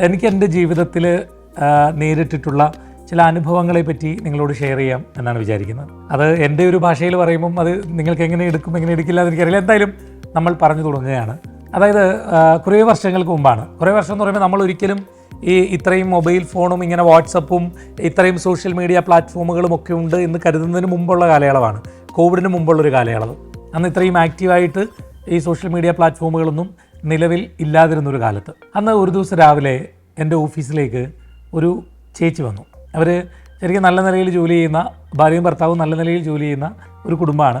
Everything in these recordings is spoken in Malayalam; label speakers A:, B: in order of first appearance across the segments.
A: എനിക്ക് എന്റെ ജീവിതത്തിൽ നേരിട്ടിട്ടുള്ള ചില അനുഭവങ്ങളെ പറ്റി നിങ്ങളോട് ഷെയർ ചെയ്യാം എന്നാണ് വിചാരിക്കുന്നത്. അത് എന്റെ ഒരു ഭാഷയിൽ പറയുമ്പം അത് നിങ്ങൾക്ക് എങ്ങനെ എടുക്കും എങ്ങനെ എടുക്കില്ല എന്ന് എനിക്കറിയില്ല. എന്തായാലും നമ്മൾ പറഞ്ഞു തുടങ്ങുകയാണ്. അതായത് കുറേ വർഷങ്ങൾക്ക് മുമ്പാണ്. കുറേ വർഷം എന്ന് പറയുമ്പോൾ നമ്മൾ ഒരിക്കലും ഈ ഇത്രയും മൊബൈൽ ഫോണും ഇങ്ങനെ വാട്സപ്പും ഇത്രയും സോഷ്യൽ മീഡിയ പ്ലാറ്റ്ഫോമുകളും ഒക്കെ ഉണ്ട് എന്ന് കരുതുന്നതിന് മുമ്പുള്ള കാലയളവാണ്. കോവിഡിന് മുമ്പുള്ളൊരു കാലയളവ്. അന്ന് ഇത്രയും ആക്റ്റീവായിട്ട് ഈ സോഷ്യൽ മീഡിയ പ്ലാറ്റ്ഫോമുകളൊന്നും നിലവിൽ ഇല്ലാതിരുന്നൊരു കാലത്ത്. അന്ന് ഒരു ദിവസം രാവിലെ എന്റെ ഓഫീസിലേക്ക് ഒരു ചേച്ചി വന്നു. അവർ ശരിക്കും നല്ല നിലയിൽ ജോലി ചെയ്യുന്ന ഭാര്യയും ഭർത്താവും നല്ല നിലയിൽ ജോലി ചെയ്യുന്ന ഒരു കുടുംബമാണ്.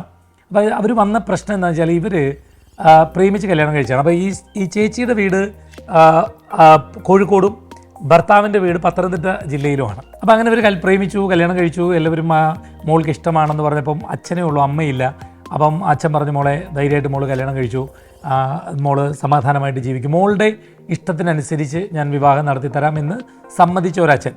A: അപ്പോൾ അവർ വന്ന പ്രശ്നം എന്താ വെച്ചാൽ ഇവർ പ്രേമിച്ച് കല്യാണം കഴിച്ചാണ്. അപ്പോൾ ഈ ഈ ചേച്ചിയുടെ വീട് കോഴിക്കോടും ഭർത്താവിന്റെ വീട് പത്തനംതിട്ട ജില്ലയിലുമാണ്. അപ്പോൾ അങ്ങനെ ഇവർ പ്രേമിച്ചു കല്യാണം കഴിച്ചു. എല്ലാവരും ആ മോൾക്ക് ഇഷ്ടമാണെന്ന് പറഞ്ഞപ്പം അച്ഛനേ ഉള്ളൂ അമ്മയില്ല. അപ്പം അച്ഛൻ പറഞ്ഞു മോളെ ധൈര്യമായിട്ട് മോൾ കല്യാണം കഴിച്ചു. മോൾ സമാധാനമായിട്ട് ജീവിക്കും. മോളുടെ ഇഷ്ടത്തിനനുസരിച്ച് ഞാൻ വിവാഹം നടത്തി തരാമെന്ന് സമ്മതിച്ച ഒരച്ഛൻ.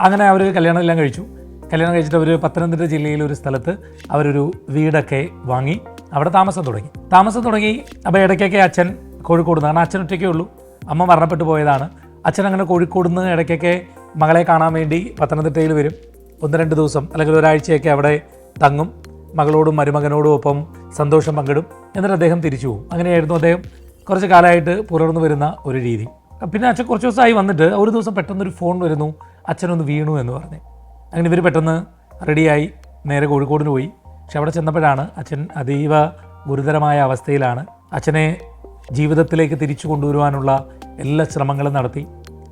A: അങ്ങനെ അവർ കല്യാണം എല്ലാം കഴിച്ചു. കല്യാണം കഴിച്ചിട്ട് അവർ പത്തനംതിട്ട ജില്ലയിലെ ഒരു സ്ഥലത്ത് അവരൊരു വീടൊക്കെ വാങ്ങി അവിടെ താമസം തുടങ്ങി. താമസം തുടങ്ങി അപ്പോൾ ഇടയ്ക്കൊക്കെ അച്ഛൻ കോഴിക്കോട് നിന്ന് കാരണം അച്ഛൻ ഒറ്റയ്ക്കേ ഉള്ളൂ. അമ്മ മരണപ്പെട്ടു പോയതാണ്. അച്ഛൻ അങ്ങനെ കോഴിക്കോട് നിന്ന് ഇടയ്ക്കൊക്കെ മകളെ കാണാൻ വേണ്ടി പത്തനംതിട്ടയിൽ വരും. ഒന്ന് രണ്ട് ദിവസം അല്ലെങ്കിൽ ഒരാഴ്ചയൊക്കെ അവിടെ തങ്ങും. മകളോടും മരുമകനോടും ഒപ്പം സന്തോഷം പങ്കിടും എന്നിട്ട് അദ്ദേഹം തിരിച്ചു പോകും. അങ്ങനെയായിരുന്നു അദ്ദേഹം കുറച്ച് കാലമായിട്ട് പുലർന്നു വരുന്ന ഒരു രീതി. പിന്നെ അച്ഛൻ കുറച്ച് ദിവസമായി വന്നിട്ട് ഒരു ദിവസം പെട്ടെന്നൊരു ഫോൺ വരുന്നു. അച്ഛനൊന്ന് വീണു എന്ന് പറഞ്ഞു. അങ്ങനെ ഇവർ പെട്ടെന്ന് റെഡിയായി. നേരെ കോഴിക്കോടിന് പോയി. പക്ഷെ അവിടെ ചെന്നപ്പോഴാണ് അച്ഛൻ അതീവ ഗുരുതരമായ അവസ്ഥയിലാണ്. അച്ഛനെ ജീവിതത്തിലേക്ക് തിരിച്ചു കൊണ്ടുവരുവാനുള്ള എല്ലാ ശ്രമങ്ങളും നടത്തി.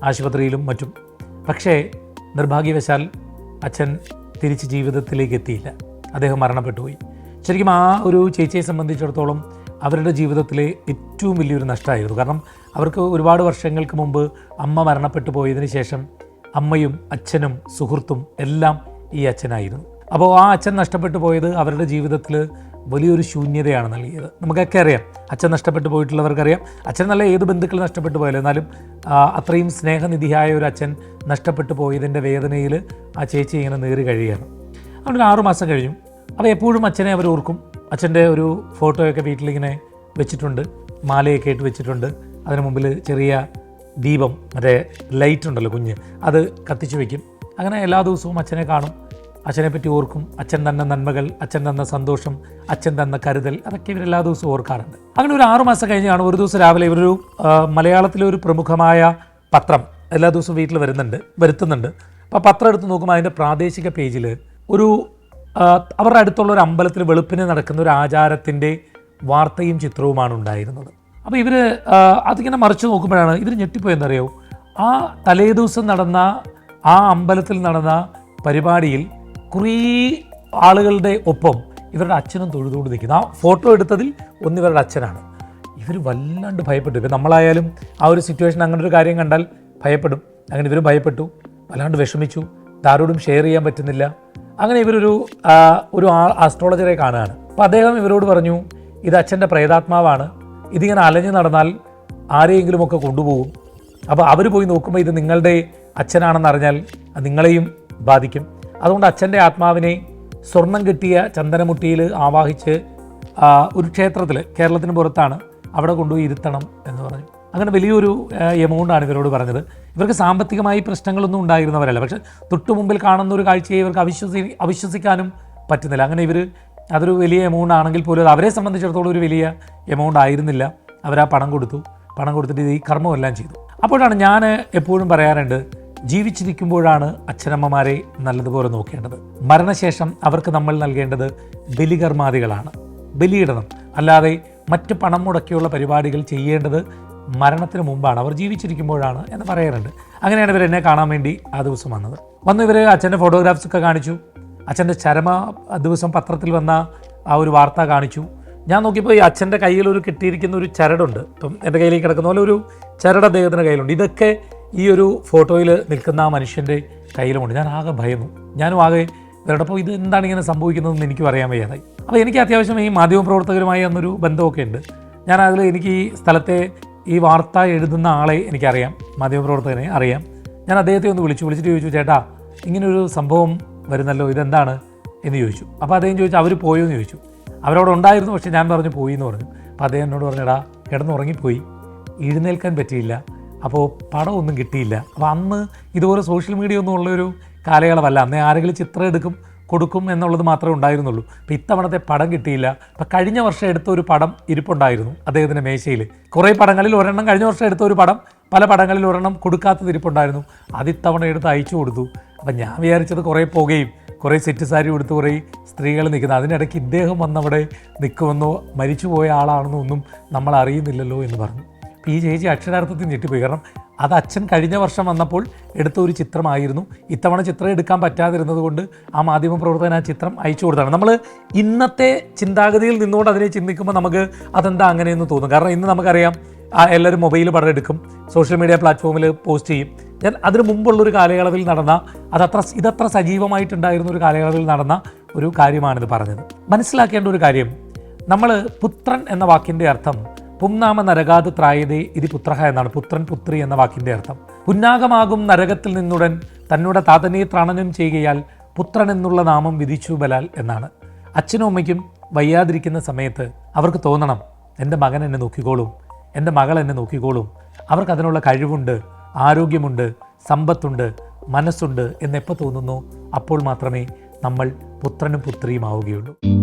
A: ആശുപത്രിയിലും മറ്റും. പക്ഷേ നിർഭാഗ്യവശാൽ അച്ഛൻ തിരിച്ച് ജീവിതത്തിലേക്ക് എത്തിയില്ല. അദ്ദേഹം മരണപ്പെട്ടുപോയി. ശരിക്കും ആ ഒരു ചേച്ചിയെ സംബന്ധിച്ചിടത്തോളം അവരുടെ ജീവിതത്തിലെ ഏറ്റവും വലിയൊരു നഷ്ടമായിരുന്നു. കാരണം അവർക്ക് ഒരുപാട് വർഷങ്ങൾക്ക് മുമ്പ് അമ്മ മരണപ്പെട്ടു പോയതിന് ശേഷം അമ്മയും അച്ഛനും സുഹൃത്തും എല്ലാം ഈ അച്ഛനായിരുന്നു. അപ്പോൾ ആ അച്ഛൻ നഷ്ടപ്പെട്ടു പോയത് അവരുടെ ജീവിതത്തിൽ വലിയൊരു ശൂന്യതയാണ് നൽകിയത്. നമുക്കൊക്കെ അറിയാം അച്ഛൻ നഷ്ടപ്പെട്ടു പോയിട്ടുള്ളവർക്കറിയാം. അച്ഛൻ നല്ല ഏത് ബന്ധുക്കൾ നഷ്ടപ്പെട്ടു പോയാലും എന്നാലും അത്രയും സ്നേഹനിധിയായ ഒരു അച്ഛൻ നഷ്ടപ്പെട്ടു പോയതിന്റെ വേദനയിൽ ആ ചേച്ചി ഇങ്ങനെ നേറി കഴിയുകയാണ് അവിടെ ആറുമാസം കഴിഞ്ഞു. അപ്പോൾ എപ്പോഴും അച്ഛനെ അവർ ഓർക്കും. അച്ഛന്റെ ഒരു ഫോട്ടോയൊക്കെ വീട്ടിലിങ്ങനെ വെച്ചിട്ടുണ്ട്. മാലയൊക്കെ ഇട്ട് വെച്ചിട്ടുണ്ട്. അതിന് മുമ്പിൽ ചെറിയ ദീപം മറ്റേ ലൈറ്റ് ഉണ്ടല്ലോ കുഞ്ഞ് അത് കത്തിച്ചു വെക്കും. അങ്ങനെ എല്ലാ ദിവസവും അച്ഛനെ കാണും. അച്ഛനെ പറ്റി ഓർക്കും. അച്ഛൻ തന്ന നന്മകൾ അച്ഛൻ തന്ന സന്തോഷം അച്ഛൻ തന്ന കരുതൽ അതൊക്കെ ഇവർ എല്ലാ ദിവസവും ഓർക്കാറുണ്ട്. അങ്ങനെ ഒരു ആറുമാസം കഴിഞ്ഞാണ് ഒരു ദിവസം രാവിലെ ഇവരൊരു മലയാളത്തിലെ ഒരു പ്രമുഖമായ പത്രം എല്ലാ ദിവസവും വീട്ടിൽ വരുന്നുണ്ട് വരുത്തുന്നുണ്ട്. അപ്പോൾ പത്രം എടുത്ത് നോക്കുമ്പോൾ അതിന്റെ പ്രാദേശിക പേജിൽ ഒരു അവരുടെ അടുത്തുള്ള ഒരു അമ്പലത്തിൽ വെളുപ്പിന് നടക്കുന്ന ഒരു ആചാരത്തിന്റെ വാർത്തയും ചിത്രവുമാണ് ഉണ്ടായിരുന്നത്. അപ്പോൾ ഇവർ അതിങ്ങനെ മറിച്ച് നോക്കുമ്പോഴാണ് ഇവർ ഞെട്ടിപ്പോയെന്നറിയോ ആ തലേ ദിവസം നടന്ന ആ അമ്പലത്തിൽ നടന്ന പരിപാടിയിൽ കുറേ ആളുകളുടെ ഒപ്പം ഇവരുടെ അച്ഛനും തൊഴുതുകൊണ്ട് നിൽക്കുന്നു. ആ ഫോട്ടോ എടുത്തതിൽ ഒന്ന് ഇവരുടെ അച്ഛനാണ്. ഇവർ വല്ലാണ്ട് ഭയപ്പെട്ടു. ഇപ്പം നമ്മളായാലും ആ ഒരു സിറ്റുവേഷൻ അങ്ങനെ ഒരു കാര്യം കണ്ടാൽ ഭയപ്പെടും. അങ്ങനെ ഇവരും ഭയപ്പെട്ടു. വല്ലാണ്ട് വിഷമിച്ചു. ഇതാരോടും ഷെയർ ചെയ്യാൻ പറ്റുന്നില്ല. അങ്ങനെ ഇവരൊരു ഒരു ആസ്ട്രോളജറെ കാണുകയാണ്. അപ്പോൾ അദ്ദേഹം ഇവരോട് പറഞ്ഞു ഇത് അച്ഛന്റെ പ്രേതാത്മാവാണ്. ഇതിങ്ങനെ അലഞ്ഞു നടന്നാൽ ആരെയെങ്കിലുമൊക്കെ കൊണ്ടുപോകും. അപ്പോൾ അവർ പോയി നോക്കുമ്പോൾ ഇത് നിങ്ങളുടെ അച്ഛനാണെന്ന് അറിഞ്ഞാൽ നിങ്ങളെയും ബാധിക്കും. അതുകൊണ്ട് അച്ഛന്റെ ആത്മാവിനെ സ്വർണം കിട്ടിയ ചന്ദനമുട്ടിയിൽ ആവാഹിച്ച് ഒരു ക്ഷേത്രത്തിൽ കേരളത്തിന് പുറത്താണ് അവിടെ കൊണ്ടുപോയി ഇരുത്തണം എന്ന് പറഞ്ഞു. അങ്ങനെ വലിയൊരു എമൗണ്ടാണ് ഇവരോട് പറഞ്ഞത്. ഇവർക്ക് സാമ്പത്തികമായി പ്രശ്നങ്ങളൊന്നും ഉണ്ടായിരുന്നവരല്ല. പക്ഷെ തൊട്ടു മുമ്പിൽ കാണുന്ന ഒരു കാഴ്ചയെ ഇവർക്ക് അവിശ്വസി അവിശ്വസിക്കാനും പറ്റുന്നില്ല. അങ്ങനെ ഇവർ അതൊരു വലിയ എമൗണ്ട് ആണെങ്കിൽ പോലും അത് അവരെ സംബന്ധിച്ചിടത്തോളം ഒരു വലിയ എമൗണ്ട് ആയിരുന്നില്ല. അവർ ആ പണം കൊടുത്തു. പണം കൊടുത്തിട്ട് ഈ കർമ്മമെല്ലാം ചെയ്തു. അപ്പോഴാണ് ഞാൻ എപ്പോഴും പറയാറുണ്ട് ജീവിച്ചിരിക്കുമ്പോഴാണ് അച്ഛനമ്മമാരെ നല്ലതുപോലെ നോക്കേണ്ടത്. മരണശേഷം അവർക്ക് നമ്മൾ നൽകേണ്ടത് ബലികർമാദികളാണ്. ബലിയിടണം. അല്ലാതെ മറ്റ് പണം മുടക്കിയുള്ള പരിപാടികൾ ചെയ്യേണ്ടത് മരണത്തിന് മുമ്പാണ്. അവർ ജീവിച്ചിരിക്കുമ്പോഴാണ് എന്ന് പറയാറുണ്ട്. അങ്ങനെയാണ് ഇവർ എന്നെ കാണാൻ വേണ്ടി ആ ദിവസം വന്നത്. വന്ന് ഇവർ അച്ഛന്റെ ഫോട്ടോഗ്രാഫ്സ് ഒക്കെ കാണിച്ചു. അച്ഛന്റെ ചരമ ദിവസം പത്രത്തിൽ വന്ന ആ ഒരു വാർത്ത കാണിച്ചു. ഞാൻ നോക്കിയപ്പോൾ ഈ അച്ഛന്റെ കയ്യിൽ ഒരു കിട്ടിയിരിക്കുന്ന ഒരു ചരടുണ്ട്. ഇപ്പം എന്റെ കയ്യിലേക്ക് കിടക്കുന്ന പോലെ ഒരു ചരട് അദ്ദേഹത്തിന്റെ കയ്യിലുണ്ട്. ഇതൊക്കെ ഈ ഒരു ഫോട്ടോയിൽ നിൽക്കുന്ന ആ മനുഷ്യന്റെ കയ്യിലുമുണ്ട്. ഞാൻ ആകെ ഭയന്നു. ഞാനും ആകെ ഇവരോടൊപ്പം ഇത് എന്താണ് ഇങ്ങനെ സംഭവിക്കുന്നതെന്ന് എനിക്ക് പറയാൻ വയ്യാതായി. അപ്പോൾ എനിക്ക് അത്യാവശ്യം ഈ മാധ്യമപ്രവർത്തകരുമായി അന്നൊരു ബന്ധമൊക്കെ ഉണ്ട്. ഞാൻ അതിൽ എനിക്ക് ഈ സ്ഥലത്തെ ഈ വാർത്ത എഴുതുന്ന ആളെ എനിക്കറിയാം മാധ്യമപ്രവർത്തകനെ അറിയാം. ഞാൻ അദ്ദേഹത്തെ ഒന്ന് വിളിച്ചു വിളിച്ചിട്ട് ചോദിച്ചു ചേട്ടാ ഇങ്ങനൊരു സംഭവം വരുന്നല്ലോ ഇതെന്താണ്? എന്ന് ചോദിച്ചു. അപ്പോൾ അദ്ദേഹം ചോദിച്ചു അവർ പോയോ? എന്ന് ചോദിച്ചു. അവരവിടെ ഉണ്ടായിരുന്നു പക്ഷേ ഞാൻ പറഞ്ഞു പോയി എന്ന് പറഞ്ഞു. അപ്പോൾ അദ്ദേഹം എന്നോട് പറഞ്ഞടാ കിടന്നുറങ്ങിപ്പോയി. എഴുന്നേൽക്കാൻ പറ്റിയില്ല. അപ്പോൾ പടം ഒന്നും കിട്ടിയില്ല. അപ്പോൾ അന്ന് ഇതുപോലെ സോഷ്യൽ മീഡിയ ഒന്നും ഉള്ളൊരു കാലയളവല്ല. അന്ന് ആരെങ്കിലും ചിത്രം എടുക്കും കൊടുക്കും എന്നുള്ളത് മാത്രമേ ഉണ്ടായിരുന്നുള്ളൂ. അപ്പോൾ ഇത്തവണത്തെ പടം കിട്ടിയില്ല. അപ്പോൾ കഴിഞ്ഞ വർഷം എടുത്ത ഒരു പടം ഇരിപ്പുണ്ടായിരുന്നു അദ്ദേഹത്തിന്റെ മേശയിൽ കുറേ പടങ്ങളിൽ ഒരെണ്ണം കഴിഞ്ഞ വർഷം എടുത്ത ഒരു പടം പല പടങ്ങളിൽ ഒരെണ്ണം കൊടുക്കാത്തത് ഇരിപ്പുണ്ടായിരുന്നു. അത് ഇത്തവണ എടുത്ത് അയച്ചു കൊടുത്തു. അപ്പം ഞാൻ വിചാരിച്ചത് കുറേ പോകുകയും കുറേ സെറ്റ് സാരി കൊടുത്ത് കുറേ സ്ത്രീകൾ നിൽക്കുന്നത് അതിനിടയ്ക്ക് ഇദ്ദേഹം വന്നവിടെ നിൽക്കുമെന്നോ മരിച്ചുപോയ ആളാണെന്നോ ഒന്നും നമ്മൾ അറിയുന്നില്ലല്ലോ എന്ന് പറഞ്ഞു. ഈ ചേച്ചി അക്ഷരാർത്ഥത്തിൽ ഞെട്ടിപ്പോയി. കാരണം അത് അച്ഛൻ കഴിഞ്ഞ വർഷം വന്നപ്പോൾ എടുത്ത ഒരു ചിത്രമായിരുന്നു. ഇത്തവണ ചിത്രം എടുക്കാൻ പറ്റാതിരുന്നത് കൊണ്ട് ആ മാധ്യമ പ്രവർത്തകൻ ആ ചിത്രം അയച്ചു കൊടുത്താണ്. നമ്മൾ ഇന്നത്തെ ചിന്താഗതിയിൽ നിന്നുകൊണ്ട് അതിനെ ചിന്തിക്കുമ്പോൾ നമുക്ക് അതെന്താ അങ്ങനെയെന്ന് തോന്നും. കാരണം ഇന്ന് നമുക്കറിയാം എല്ലാവരും മൊബൈൽ പടം എടുക്കും സോഷ്യൽ മീഡിയ പ്ലാറ്റ്ഫോമിൽ പോസ്റ്റ് ചെയ്യും. ഞാൻ അതിന് മുമ്പുള്ളൊരു കാലയളവിൽ നടന്ന അതത്ര ഇതത്ര സജീവമായിട്ടുണ്ടായിരുന്ന ഒരു കാലയളവിൽ നടന്ന ഒരു കാര്യമാണിത് പറഞ്ഞത്. മനസ്സിലാക്കേണ്ട ഒരു കാര്യം നമ്മൾ പുത്രൻ എന്ന വാക്കിന്റെ അർത്ഥം പുംനാമ നരകാത് ത്രായതേ ഇതി പുത്രഹ എന്നാണ് പുത്രൻ പുത്രി എന്ന വാക്കിന്റെ അർത്ഥം. പുന്നാകമാകും നരകത്തിൽ നിന്നുടൻ തന്നോട് താതനെ ത്രാണനം ചെയ്യുകയാൽ പുത്രൻ എന്നുള്ള നാമം വിധിച്ചു ബലാൽ എന്നാണ്. അച്ഛനും അമ്മയ്ക്കും വയ്യാതിരിക്കുന്ന സമയത്ത് അവർക്ക് തോന്നണം എന്റെ മകൻ എന്നെ നോക്കിക്കോളും എന്റെ മകൾ എന്നെ നോക്കിക്കോളും. അവർക്ക് അതിനുള്ള കഴിവുണ്ട് ആരോഗ്യമുണ്ട് സമ്പത്തുണ്ട് മനസ്സുണ്ട് എന്നെപ്പോൾ തോന്നുന്നു? അപ്പോൾ മാത്രമേ നമ്മൾ പുത്രനും പുത്രിയും ആവുകയുള്ളൂ